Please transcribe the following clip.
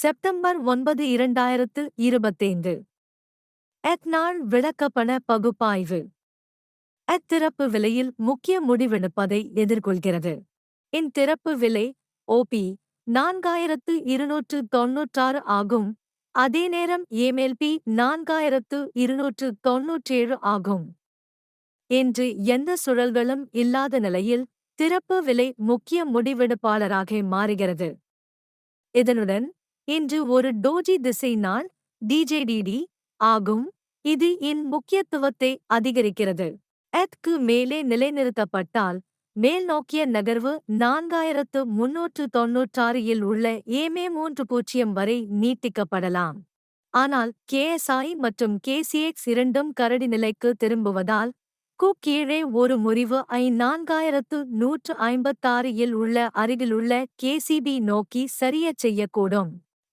September ஒன்பது இரண்டாயிரத்து இருபத்தைந்து. எத்நாள் விளக்கப்பண பகுப்பாய்வு. அத்திறப்பு விலையில் முக்கிய முடிவெடுப்பதை எதிர்கொள்கிறது. இத்திறப்பு விலை ஓபி நான்காயிரத்து இருநூற்று தொன்னூற்றாறு ஆகும். அதே நேரம் ஏமெல்பி நான்காயிரத்து இருநூற்று தொன்னூற்றேழு ஆகும். இன்று எந்த சுழல்களும் இல்லாத நிலையில் திறப்பு விலை முக்கிய முடிவெடுப்பாளராக மாறுகிறது. இதனுடன் இன்று ஒரு டோஜி திசை நான் டிஜேடிடி ஆகும். இது இன் முக்கியத்துவத்தை அதிகரிக்கிறது. எத்க்கு மேலே நிலைநிறுத்தப்பட்டால் மேல்நோக்கிய நகர்வு நான்காயிரத்து முன்னூற்று தொன்னூற்றாறு இல் உள்ள ஏமே மூன்று பூஜ்ஜியம் வரை நீட்டிக்கப்படலாம். ஆனால் கேஎஸ்ஐ மற்றும் கேசிஎக்ஸ் இரண்டும் கரடி நிலைக்கு திரும்புவதால் கு கீழே ஒரு முறிவு ஐ நான்காயிரத்து நூற்று ஐம்பத்தாறு இல் உள்ள அருகிலுள்ள கேசிபி நோக்கி சரியச் செய்யக்கூடும்.